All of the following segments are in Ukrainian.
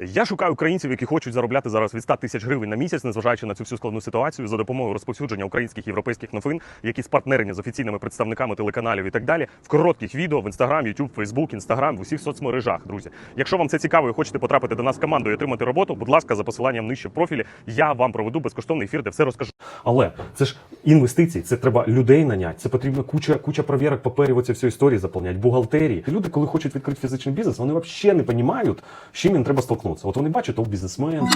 Я шукаю українців, які хочуть заробляти зараз від 100 тисяч гривень на місяць, незважаючи на цю всю складну ситуацію, за допомогою розповсюдження українських європейських новин, які спартнерені з офіційними представниками телеканалів і так далі, в коротких відео в Instagram, YouTube, Facebook, Instagram, в усіх соцмережах, друзі. Якщо вам це цікаво і хочете потрапити до нас команду і отримати роботу, будь ласка, за посиланням нижче в профілі, я вам проведу безкоштовний ефір, де все розкажу. Але це ж інвестиції, це треба людей наняти, це потрібно куча, куча провірок, паперів, оці всі історії заповняти, бухгалтерії. Люди, коли хочуть відкрити фізичний бізнес, вони взагалі не розуміють, з чим їм треба столкнутися. От вони бачать, о, бізнесмен,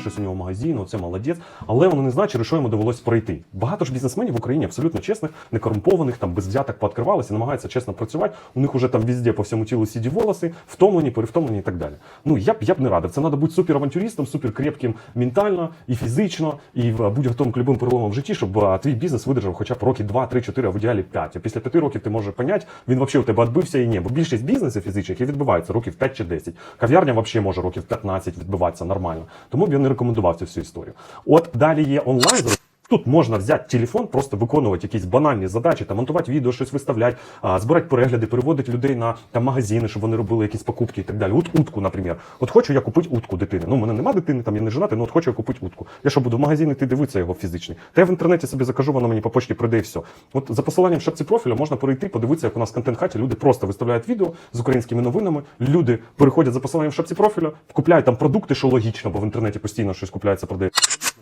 щось у нього магазин, оце молодець, але вони не знають, через що йому довелось пройти. Багато ж бізнесменів в Україні абсолютно чесних, не корумпованих, там без взяток пооткривалися, намагаються чесно працювати. У них уже там везде по всьому тілу сіді волоси, втомлені, перевтомлені і так далі. Ну я б я б не радив. Це треба бути суперавантюристом, суперкрепким ментально і фізично, і в- будь готовим к любим переломам в житті, щоб твій бізнес видержав хоча б роки 2, 3, 4, а в ідеалі 5. А після 5 років ти можеш поняти, він взагалі у тебе відбився і ні. Бо більшість бізнесів фізичних і відбиваються років 5 чи 10. Кав'ярня взагалі може років 15 відбиватися нормально. Тому б я не рекомендував цю всю історію. От далі є онлайн. Тут можна взяти телефон, просто виконувати якісь банальні задачі, там монтувати відео, щось виставляти, а, збирати перегляди, переводити людей на там магазини, щоб вони робили якісь покупки і так далі. От утку, наприклад. От хочу я купити утку дитини. Ну, у мене нема дитини, там я не женатий, ну от хочу я купити утку. Я що буду в магазин іти дивитися його фізичний. Та я в інтернеті собі закажу, воно мені по почті прийде і все. От за посиланням шапці профіля можна перейти, подивитися, як у нас в контент-хаті люди просто виставляють відео з українськими новинами. Люди переходять за посиланням в шапці профіля, купляють там продукти, що логічно, бо в інтернеті постійно щось купляється, продається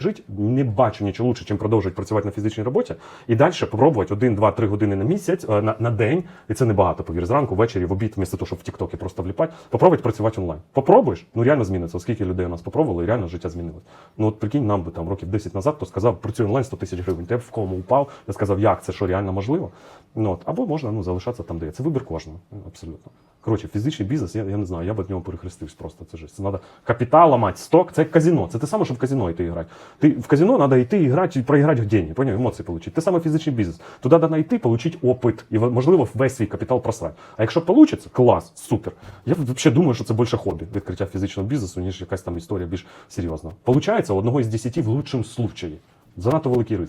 жити, не бачу нічого лучше, чим продовжувати працювати на фізичній роботі і далі попробувати 1, 2, 3 години на місяць, е, на, на день, і це небагато, повір, зранку, ввечері, в обід, вмісто того, щоб в Тіктокі просто вліпати, попробувати працювати онлайн. Попробуєш, ну реально зміниться, оскільки людей у нас попробували, і реально життя змінилось. Ну от прикинь, нам би там років 10 назад, хто сказав, працює онлайн 100 тисяч гривень, ти б в кому упав, я сказав, як це що реально можливо. Ну, от, або можна ну, залишатися там, де є. Це вибір кожного, абсолютно. Коротше, фізичний бізнес, я, я не знаю, я б від нього перехрестився просто. Це ж це треба капітал ламати, сток, це як казино. Це те саме, що в казино йти грати. Ти в казино треба йти і проиграть і проіграти гроші, поняв, получить. Те саме фізичний бізнес. Туди треба йти, отримати опит і, можливо, весь свій капітал просрати. А якщо вийде, клас, супер. Я взагалі думаю, що це більше хобі відкриття фізичного бізнесу, ніж якась там історія більш серйозна. Получається, у одного із десяти в лучшому случаї. Занадто великий ризик.